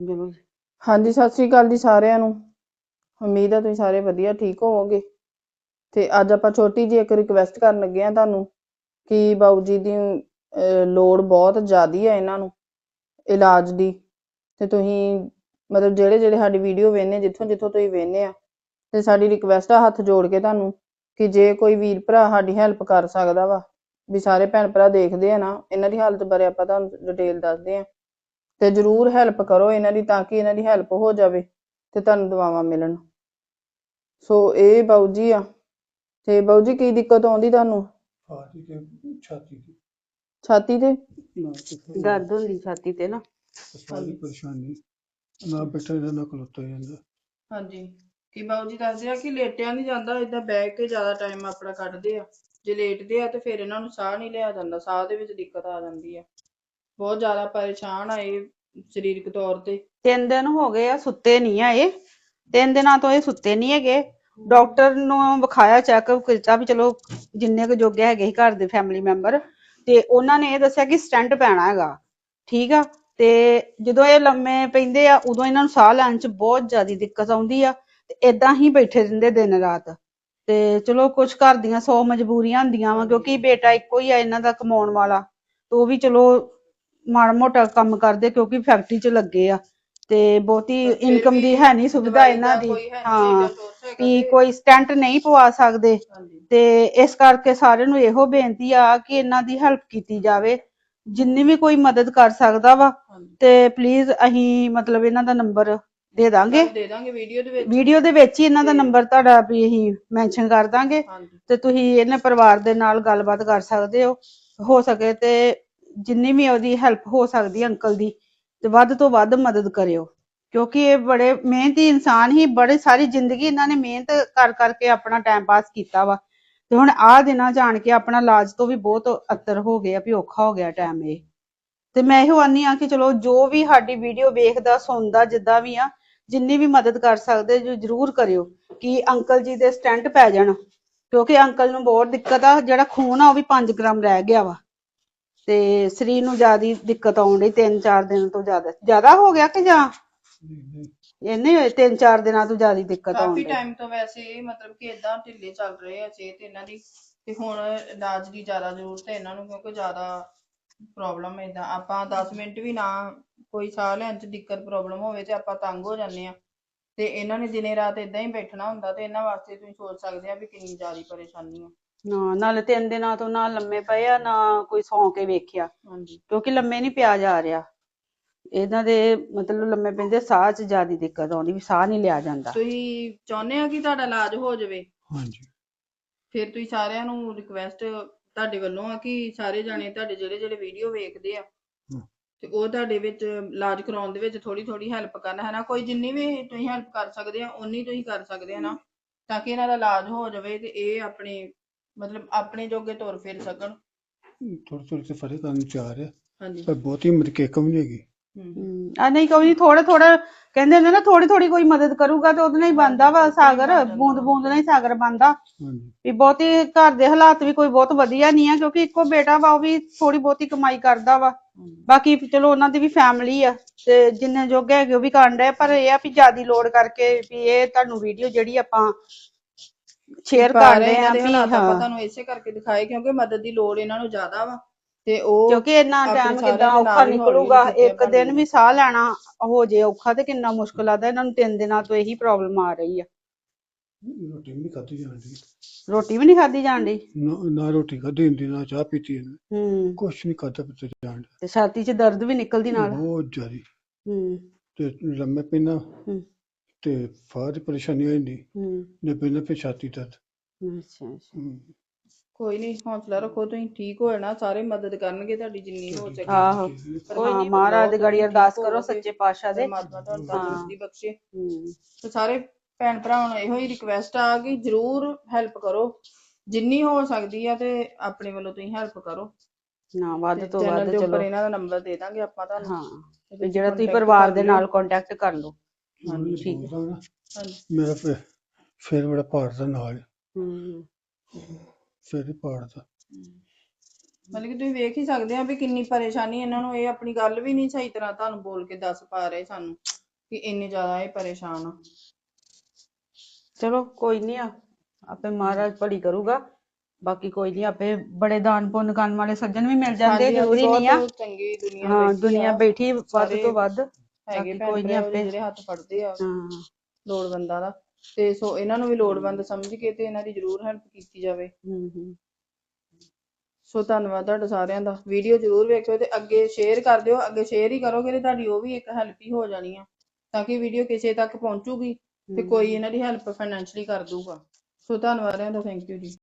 ਚਲੋ ਹਾਂਜੀ ਸਤਿ ਸ੍ਰੀ ਅਕਾਲ ਜੀ ਸਾਰਿਆਂ ਨੂੰ। ਉਮੀਦ ਹੈ ਤੁਸੀਂ ਸਾਰੇ ਵਧੀਆ ਠੀਕ ਹੋਵੋਗੇ। ਤੇ ਅੱਜ ਆਪਾਂ ਛੋਟੀ ਜਿਹੀ ਇੱਕ ਰਿਕਵੈਸਟ ਕਰਨ ਲੱਗੇ ਆ ਤੁਹਾਨੂੰ ਕਿ ਬਾਊ ਜੀ ਦੀ ਅਹ, ਲੋੜ ਬਹੁਤ ਜ਼ਿਆਦੀ ਹੈ ਇਹਨਾਂ ਨੂੰ ਇਲਾਜ ਦੀ। ਤੇ ਤੁਸੀਂ ਮਤਲਬ ਜਿਹੜੇ ਜਿਹੜੇ ਸਾਡੀ ਵੀਡੀਓ ਵੇਖਦੇ ਜਿੱਥੋਂ ਜਿੱਥੋਂ ਤੁਸੀਂ ਵੇਖਦੇ ਆ ਤੇ ਸਾਡੀ ਰਿਕਵੈਸਟ ਆ ਹੱਥ ਜੋੜ ਕੇ ਤੁਹਾਨੂੰ ਕਿ ਜੇ ਕੋਈ ਵੀਰ ਭਰਾ ਸਾਡੀ ਹੈਲਪ ਕਰ ਸਕਦਾ ਵਾ ਵੀ ਸਾਰੇ ਭੈਣ ਭਰਾ ਦੇਖਦੇ ਆ ਨਾ ਇਹਨਾਂ ਦੀ ਹਾਲਤ ਬਾਰੇ ਆਪਾਂ ਤੁਹਾਨੂੰ ਡਿਟੇਲ ਦੱਸਦੇ ਆ ਤੇ ਜਰੂਰ ਹੈਲਪ ਕਰੋ ਇਹਨਾਂ ਦੀ ਤਾਂ ਕਿ ਇਹਨਾਂ ਦੀ ਹੈਲਪ ਹੋ ਜਾਵੇ ਤੇ ਤੁਹਾਨੂੰ ਦੁਆਵਾਂ ਮਿਲਣ। ਸੋ ਇਹ ਬਾਊ ਜੀ ਆ। ਤੇ ਬਾਊ ਜੀ ਕੀ ਦਿੱਕਤ ਆਉਂਦੀ ਤੁਹਾਨੂੰ? ਛਾਤੀ ਤੇ ਛਾਤੀ ਤੇ। ਛਾਤੀ ਤੇ? ਨਾ ਕਿਤੇ ਦਰਦ ਹੁੰਦੀ ਛਾਤੀ ਤੇ ਨਾ। ਸਾਰੀ ਪਰੇਸ਼ਾਨੀ। ਨਾ ਬੈਠਾ ਜਾਂਦਾ ਨਾ ਖਲੋਤਾ ਜਾਂਦਾ। ਹਾਂਜੀ। ਕੀ ਬਾਊ ਜੀ ਦੱਸਦੇ ਆ ਕਿ ਲੇਟਿਆ ਨਹੀਂ ਜਾਂਦਾ ਇਦਾਂ ਬਹਿ ਕੇ ਜ਼ਿਆਦਾ ਟਾਈਮ ਆਪਣਾ ਕੱਢਦੇ ਆ। ਜੇ ਲੇਟਦੇ ਆ ਤੇ ਫਿਰ ਇਹਨਾਂ ਨੂੰ ਸਾਹ ਨਹੀਂ ਲਿਆ ਜਾਂਦਾ ਸਾਹ ਦੇ ਵਿੱਚ ਦਿੱਕਤ ਆ ਜਾਂਦੀ ਆ। ਬਹੁਤ ਜ਼ਿਆਦਾ ਪਰੇਸ਼ਾਨ ਆ ਇਹ ਸਰੀਰਕ ਤੌਰ ਤੇ। ਤਿੰਨ ਦਿਨ ਹੋ ਗਏ ਆ, ਸੁੱਤੇ ਨਹੀਂ ਆ ਇਹ। ਤਿੰਨ ਦਿਨਾਂ ਤੋਂ ਇਹ ਸੁੱਤੇ ਨਹੀਂ ਹੈਗੇ। ਡਾਕਟਰ ਨੂੰ ਵਿਖਾਇਆ ਚੈੱਕਅਪ ਕੀਤਾ ਵੀ ਚਲੋ ਜਿੰਨੇ ਕੁ ਜੋਗੇ ਹੈਗੇ ਸੀ ਘਰ ਦੇ ਫੈਮਿਲੀ ਮੈਂਬਰ ਤੇ ਉਹਨਾਂ ਨੇ ਇਹ ਦੱਸਿਆ ਕਿ ਸਟੈਂਟ ਪੈਣਾ ਹੈਗਾ। ਠੀਕ ਆ? ਤੇ ਜਦੋਂ ਇਹ ਲੰਮੇ ਪੈਂਦੇ ਆ, ਉਦੋਂ ਇਹਨਾਂ ਨੂੰ ਸਾਹ ਲੈਣ 'ਚ ਬਹੁਤ ਜ਼ਿਆਦਾ ਦਿੱਕਤ ਆਉਂਦੀ ਆ। ਤੇ ਇਦਾਂ ਹੀ ਬੈਠੇ ਰਹਿੰਦੇ ਦਿਨ ਰਾਤ। ਤੇ ਚਲੋ ਕੁਝ ਘਰ ਦੀਆਂ ਸੌ ਮਜਬੂਰੀਆਂ ਹੁੰਦੀਆਂ ਵਾ, ਕਿਉਂਕਿ ਬੇਟਾ ਇੱਕੋ ਹੀ ਆ ਇਹਨਾਂ ਦਾ ਕਮਾਉਣ ਵਾਲਾ। ਤੇ ਉਹ ਵੀ ਚਲੋ ਮਾੜਾ ਮੋਟਾ ਕੰਮ ਕਰਦੇ ਕਿਉਂਕਿ ਫੈਕਟਰੀ 'ਚ ਲੱਗੇ ਆ ਤੇ ਬਹੁਤੀ ਫਿਰ ਇਨਕਮ ਦੀ ਵੀ ਹੈ ਨਹੀਂ ਸੁਵਿਧਾ ਦਵਾਈ ਇਹਨਾਂ ਦਾ। ਹੈ ਨੀ ਹਾਂ ਏਡਾ source ਹੈਗਾ ਵੀ ਤੇ- ਕੋਈ ਸਟੈਂਟ ਨਹੀਂ ਪਵਾ ਸਕਦੇ। ਹਾਂਜੀ। ਤੇ ਇਸ ਕਰਕੇ ਸਾਰਿਆਂ ਨੂੰ ਇਹੋ ਬੇਨਤੀ ਆ ਕਿ ਇਹਨਾਂ ਦੀ ਹੈਲਪ ਕੀਤੀ ਜਾਵੇ। ਜਿੰਨੀ ਵੀ ਕੋਈ ਮਦਦ ਕਰ ਸਕਦਾ ਵਾ ਹਾਂਜੀ। ਤੇ ਪਲੀਜ਼ ਅਸੀਂ ਮਤਲਬ ਇਹਨਾਂ ਦਾ ਨੰਬਰ ਦੇ ਦਾਂਗੇ। ਤੁਹਾਨੂੰ ਦੇ ਦਾਂਗੇ ਵੀਡੀਓ ਦੇ ਵਿੱਚ। ਵੀਡੀਓ ਦੇ ਵਿੱਚ ਹੀ ਇਹਨਾਂ ਦਾ ਨੰਬਰ ਤੁਹਾਡਾ ਵੀ ਅਸੀਂ ਮੈਂਸ਼ਨ ਕਰ ਦਾਂਗੇ। ਹਾਂਜੀ। ਤੇ ਤੁਸੀਂ ਇਹਨਾਂ ਪਰਿਵਾਰ ਦੇ ਨਾਲ ਗੱਲਬਾਤ ਕਰ ਸਕਦੇ ਹੋ। ਹੋ ਸਕੇ ਤੇ ਜਿੰਨੀ ਵੀ ਉਹਦੀ ਹੈਲਪ ਹੋ ਸਕਦੀ ਹੈ ਅੰਕਲ ਦੀ, ਤੇ ਵੱਧ ਤੋਂ ਵੱਧ ਮਦਦ ਕਰਿਓ। ਕਿਉਂਕਿ ਇਹ ਬੜੇ ਮਿਹਨਤੀ ਇਨਸਾਨ ਹੀ, ਬੜੇ ਸਾਰੀ ਜ਼ਿੰਦਗੀ ਇਹਨਾਂ ਨੇ ਮਿਹਨਤ ਕਰ ਕਰਕੇ ਆਪਣਾ ਟਾਈਮ ਪਾਸ ਕੀਤਾ ਵਾ। ਤੇ ਹੁਣ ਆਹ ਦਿਨਾਂ ਜਾਣ ਕੇ ਆਪਣਾ ਇਲਾਜ ਤੋਂ ਵੀ ਬਹੁਤ ਅਤਰ ਹੋ ਗਿਆ ਵੀ ਔਖਾ ਹੋ ਗਿਆ ਟਾਈਮ ਇਹ। ਤੇ ਮੈਂ ਇਹੋ ਆਨੀ ਆ ਕਿ ਚਲੋ ਜੋ ਵੀ ਸਾਡੀ ਵੀਡੀਓ ਵੇਖਦਾ, ਸੁਣਦਾ, ਜਿੱਦਾਂ ਵੀ ਆ, ਜਿੰਨੀ ਵੀ ਮਦਦ ਕਰ ਸਕਦੇ, ਜੋ ਜਰੂਰ ਕਰਿਓ ਕਿ ਅੰਕਲ ਜੀ ਦੇ ਸਟੈਂਟ ਪੈ ਜਾਣ। ਕਿਉਂਕਿ ਅੰਕਲ ਨੂੰ ਬਹੁਤ ਦਿੱਕਤ ਆ, ਜਿਹੜਾ ਖੂਨ ਆ ਉਹ ਵੀ 5 ਗ੍ਰਾਮ ਰਹਿ ਗਿਆ ਵਾ। ਤੇ ਸਰੀਰ ਨੂੰ ਜ਼ਿਆਦਾ ਦਿੱਕਤ ਆਉਣ ਡਈ ਤਿੰਨ ਚਾਰ ਦਿਨ ਤੋਂ ਜ਼ਿਆਦਾ। ਜ਼ਿਆਦਾ ਹੋ ਗਿਆ ਕਿ ਜਾਂ? ਇੰਨੇ ਹੋਏ ਤਿੰਨ ਚਾਰ ਦਿਨਾਂ ਤੋਂ ਜ਼ਿਆਦਾ ਦਿੱਕਤ ਆਉਣ ਕਾਫੀ ਡਈ। ਟਾਈਮ ਤੋਂ ਵੈਸੇ ਮਤਲਬ ਕਿ ਇਦਾਂ ਢਿੱਲੇ ਚੱਲ ਰਹੇ ਆ ਸਿਹਤ ਇਹਨਾਂ ਦੀ ਤੇ ਹੁਣ ਇਲਾਜ ਦੀ ਜ਼ਿਆਦਾ ਜ਼ਰੂਰਤ ਹੈ ਇਹਨਾਂ ਨੂੰ ਕਿਉਂਕਿ ਜ਼ਿਆਦਾ ਪ੍ਰੋਬਲਮ ਹੈ ਇਦਾਂ ਆਪਾਂ 10 ਮਿੰਟ ਵੀ ਨਾ ਕੋਈ ਸਾਹ ਲੈਣ ਚ ਦਿੱਕਤ ਪ੍ਰੋਬਲਮ ਹੋਵੇ ਤੇ ਆਪਾਂ ਤੰਗ ਹੋ ਜਾਂਦੇ ਆ। ਤੇ ਇਹਨਾਂ ਨੇ ਦਿਨੇ ਰਾਤ ਇਦਾਂ ਹੀ ਬੈਠਣਾ ਹੁੰਦਾ ਤੇ ਇਹਨਾਂ ਵਾਸਤੇ ਤੁਸੀਂ ਸੋਚ ਸਕਦੇ ਆ ਵੀ ਕਿੰਨੀ ਜ਼ਿਆਦਾ ਪਰੇਸ਼ਾਨੀ ਆ। ਨਾ ਨਾਲੇ ਤਿੰਨ ਦਿਨਾਂ ਤੋਂ ਨਾ ਲੰਮੇ ਪਏ ਆ ਨਾ ਕੋਈ ਸੌਂ ਕੇ ਵੇਖਿਆ। ਹਾਂਜੀ। ਕਿਉਂਕਿ ਲੰਮੇ ਨਹੀਂ ਪਿਆ ਜਾ ਰਿਹਾ। ਇਹਨਾਂ ਦੇ ਮਤਲਬ ਲੰਮੇ ਪੈਂਦੇ ਸਾਹ 'ਚ ਜ਼ਿਆਦਾ ਦਿੱਕਤ ਆਉਂਦੀ ਵੀ ਸਾਹ ਨਹੀਂ ਲਿਆ ਜਾਂਦਾ। ਤੁਸੀਂ ਚਾਹੁੰਦੇ ਆ ਕਿ ਤੁਹਾਡਾ ਇਲਾਜ ਹੋ ਜਾਵੇ? ਹਾਂਜੀ। ਫਿਰ ਤੁਸੀਂ ਸਾਰਿਆਂ ਨੂੰ ਰਿਕਵੈਸਟ ਤੁਹਾਡੇ ਵੱਲੋਂ ਆ ਕਿ ਸਾਰੇ ਜਾਣੇ ਤੁਹਾਡੇ ਜਿਹੜੇ ਜਿਹੜੇ ਵੀਡੀਓ ਵੇਖਦੇ ਆ। ਤੇ ਉਹ ਤੁਹਾਡੇ ਵਿੱਚ ਇਲਾਜ ਕਰਾਉਣ ਦੇ ਵਿੱਚ ਥੋੜੀ ਥੋੜੀ ਹੈਲਪ ਕਰਨ ਹੈ ਨਾ ਕੋਈ ਜਿੰਨੀ ਵੀ ਤੁਸੀਂ ਹੈਲਪ ਕਰ ਸਕਦੇ ਆ ਉਨੀ ਤੁਸੀਂ ਕਰ ਸਕਦੇ ਆ ਨਾ ਤਾਂ ਕਿ ਇਹਨਾਂ ਦਾ ਇਲਾਜ ਹੋ ਜਾਵੇ ਤੇ ਇਹ ਆਪਣੇ ਮਤਲਬ ਆਪਣੇ ਜੋਗੇ ਤੁਰ ਫਿਰ ਸਕਣ। ਥੋੜੀ ਥੋੜੀ ਤੇ ਫ਼ਰਕ ਕਰਨ ਚਾਹ ਰਿਹਾ ਹਾਂਜੀ। ਪਰ ਬਹੁਤੀ ਮਰ ਕੇ ਕਮ ਨਹੀਂ ਹੈਗੀ। ਹਮ। ਆ ਨਹੀਂ ਕੋਈ ਥੋੜਾ ਥੋੜਾ ਕਹਿੰਦੇ ਹੁੰਦੇ ਨਾ ਥੋੜੀ ਥੋੜੀ ਕੋਈ ਮਦਦ ਕਰੂਗਾ ਤੇ ਉਹਦੇ ਨਾਲ ਹੀ ਬਣਦਾ ਵਾ ਸਾਗਰ। ਬੂੰਦ ਬੂੰਦ ਨਾਲ ਹੀ ਸਾਗਰ ਬਣਦਾ। ਹਾਂਜੀ। ਵੀ ਬਹੁਤੀ ਘਰ ਦੇ ਹਾਲਾਤ ਵੀ ਕੋਈ ਬਹੁਤ ਵਧੀਆ ਨਹੀਂ ਆ ਕਿਉਂਕਿ ਇੱਕੋ ਬੇਟਾ ਵਾ ਉਹ ਵੀ ਥੋੜੀ ਬਹੁਤੀ ਕਮਾਈ ਕਰਦਾ ਵਾ। ਬਾਕੀ ਚਲੋ ਉਹਨਾਂ ਦੀ ਵੀ ਫੈਮਿਲੀ ਆ ਤੇ ਜਿੰਨੇ ਜੋਗੇ ਹੈਗੇ ਉਹ ਵੀ ਕਰਨ ਡਏ ਪਰ ਇਹ ਆ ਵੀ ਜਿਆਦੀ ਲੋੜ ਕਰਕੇ ਵੀ ਇਹ ਤੁਹਾਨੂੰ ਵੀਡੀਓ ਜਿਹੜੀ ਆਪਾਂ ਸ਼ੇਅਰ ਕਰ ਰਹੇ ਆ ਵੀ ਆਪਾਂ ਹਾਂ। ਤੁਹਾਨੂੰ ਇਸੇ ਕਰਕੇ ਦਿਖਾਏ ਕਿਉਂਕਿ ਮਦਦ ਦੀ ਲੋੜ ਇਹਨਾਂ ਨੂੰ ਜ਼ਿਆਦਾ ਵਾ ਤੇ ਉਹ ਕਿਉਂਕਿ ਇੰਨਾ ਆਪਣੇ ਟਾਈਮ ਸਾਰਿਆਂ ਕਿੱਦਾਂ ਦੇ ਔਖਾ ਨਾਲ ਹੀ ਹੌਲੀ ਨਿਕਲੂਗਾ? ਹੌਲੀ ਇੱਕ ਦਿਨ ਵੀ ਸਾਹ ਲੈਣਾ ਹੋ ਜੇ ਔਖਾ ਤੇ ਕਿੰਨਾ ਮੁਸ਼ਕਲ ਆਦਾ ਇਹਨਾਂ ਨੂੰ ਤਿੰਨ ਦਿਨਾਂ ਤੋਂ ਇਹੀ ਪ੍ਰੋਬਲਮ ਆ ਰਹੀ ਆ। ਰੋਟੀ ਵੀ ਨਹੀਂ ਖਾਧੀ ਜਾਂਦੀ। ਰੋਟੀ ਵੀ ਨਹੀਂ ਖਾਧੀ ਜਾਣ ਡਈ ਨਾ ਨਾ ਰੋਟੀ ਖਾਧੀ ਹੁੰਦੀ ਨਾ ਚਾਹ ਪੀਤੀ ਜਾਂਦੀ। ਹੂੰ। ਕੁਛ ਨਹੀਂ ਖਾਧਾ ਪੀਤਾ ਜਾਣ। ਡਿਆ। ਤੇ ਛਾਤੀ 'ਚ ਦਰਦ ਵੀ ਨਿਕਲਦੀ ਨਾਲ? ਬਹੁਤ ਜ਼ਿਆਦੀ। ਹੂੰ। ਤੇ ਲੰਮੇ ਪੈਣਾ। ਹੂੰ। ਤੇ ਫਾਹ ਦੀ ਪਰੇਸ਼ਾਨੀ ਹੋ ਜਾਂਦੀ ਹੂੰ। ਨੇ ਪੈਣਾ ਪੇ ਛਾਤੀ ਦਰਦ ਅੱਛਾ। ਕੋਈ ਨਹੀਂ ਹੌਸਲਾ ਰੱਖੋ ਤੁਸੀਂ ਠੀਕ ਹੋ ਜਾਣਾ ਸਾਰੇ ਮਦਦ ਕਰਨਗੇ ਤੁਹਾਡੀ ਜਿੰਨੀ ਹੋ ਸਕੇ। ਆਹੋ। ਕੋਈ ਹਾਂ ਨੀ, ਮਹਾਰਾਜ ਦੇ ਗੜੀ ਅਰਦਾਸ ਕਰੋ। ਸੱਚੇ ਪਾਤਸ਼ਾਹ ਦੇ। ਪਰਮਾਤਮਾ ਤੁਹਾਨੂੰ ਹਾਂ। ਤੰਦਰੁਸਤੀ ਬਖਸ਼ੇ। ਹੂੰ। ਤੇ ਸਾਰੇ ਭੈਣ ਭਰਾਵਾਂ ਨੂੰ ਇਹੋ ਹੀ ਰਿਕਵੈਸਟ ਆ ਕਿ ਜਰੂਰ ਹੈਲਪ ਕਰੋ। ਜਿੰਨੀ ਹੋ ਸਕਦੀ ਆ ਤੇ ਆਪਣੇ ਵੱਲੋਂ ਤੁਸੀਂ ਹੈਲਪ ਕਰੋ। ਨਾ ਵੱਧ ਤੋਂ ਚੈਨਲ ਵੱਧ ਦੇ ਉੱਪਰ ਚਲੋ। ਇਹਨਾਂ ਦਾ ਨੰਬਰ ਦੇ ਦਾਂਗੇ ਆਪਾਂ ਤੁਹਾਨੂੰ। ਹਾਂ। ਤੇ ਜਿਹੜਾ ਤੁਸੀਂ ਪਰਿਵਾਰ ਦੇ। ਨਾਲ ਕੰਟੈਕਟ ਕਰ ਲਓ। ਹਾਂਜੀ ਠੀਕ ਹੈ। ਬੋਲਦਾ ਨਾ, ਹਾਂਜੀ। ਮੇਰਾ ਫਿਰ ਫਿਰ ਬੜਾ ਭਾਰ ਦਾ ਨਾਲ ਹੂੰ। ਫਿਰ ਹੀ ਭਾਰ ਦਾ। ਮਤਲਬ ਕਿ ਤੁਸੀਂ ਵੇਖ ਹੀ ਸਕਦੇ ਆ ਵੀ ਕਿੰਨੀ ਪਰੇਸ਼ਾਨੀ ਇਹਨਾਂ ਨੂੰ ਇਹ ਆਪਣੀ ਗੱਲ ਵੀ ਨਹੀਂ ਸਹੀ ਤਰ੍ਹਾਂ ਤੁਹਾਨੂੰ ਬੋਲ ਕੇ ਦੱਸ ਪਾ ਰਹੇ ਸਾਨੂੰ ਕਿ ਇੰਨੇ ਜ਼ਿਆਦਾ ਇਹ ਪਰੇਸ਼ਾਨ ਆ। ਚਲੋ ਕੋਈ ਨਹੀਂ ਆ। ਆਪੇ ਮਹਾਰਾਜ ਭਲੀ ਕਰੂਗਾ। ਬਾਕੀ ਕੋਈ ਨਹੀਂ ਆਪੇ ਬੜੇ ਦਾਨ ਪੁੰਨ ਕਰਨ ਵਾਲੇ ਸੱਜਣ ਵੀ ਮਿਲ ਜਾਂਦੇ ਹਾਂਜੀ, ਹਾਂਜੀ, ਜ਼ਰੂਰੀ ਨਹੀਂ ਆ। ਬਹੁਤ ਚੰਗੀ ਦੁਨੀਆ ਹਾਂ ਬੈਠੀ ਦੁਨੀਆ ਆ। ਬੈਠੀ ਵੱਧ ਸਾਰੇ ਤੋਂ ਵੱਧ। ਹੈਗੇ ਭੈਣ ਭਰਾ ਜਿਹੜੇ ਹੱਥ ਫੜਦੇ ਆ। ਹਾਂ। ਲੋੜਵੰਦਾਂ ਦਾ। ਤੇ ਸੋ ਇਹਨਾਂ ਨੂੰ ਵੀ ਲੋੜਵੰਦ ਸਮਝ ਕੇ ਤੇ ਇਹਨਾਂ ਦੀ ਜ਼ਰੂਰ ਹੈਲਪ ਕੀਤੀ ਜਾਵੇ। ਹੂੰ ਹੂੰ। ਸੋ ਧੰਨਵਾਦ ਤੁਹਾਡਾ ਸਾਰਿਆਂ ਦਾ। ਵੀਡੀਓ ਜ਼ਰੂਰ ਵੇਖਿਓ ਤੇ ਅੱਗੇ ਸ਼ੇਅਰ ਕਰ ਦਿਓ। ਅੱਗੇ ਸ਼ੇਅਰ ਹੀ ਕਰੋਗੇ ਤੇ ਤੁਹਾਡੀ ਉਹ ਵੀ ਇੱਕ ਹੈਲਪ ਹੀ ਹੋ ਜਾਣੀ ਆ। ਤਾਂ ਕਿ ਵੀਡੀਓ ਕਿਸੇ ਤੱਕ ਪਹੁੰਚੂਗੀ ਤੇ ਕੋਈ ਇਹਨਾਂ ਦੀ ਹੈਲਪ ਫਾਈਨੈਂਸ਼ਲੀ ਕਰ ਦੂਗਾ ਸੋ ਧੰਨਵਾਦ ਸਾਰਿਆਂ ਦਾ ਥੈਂਕ ਯੂ ਜੀ।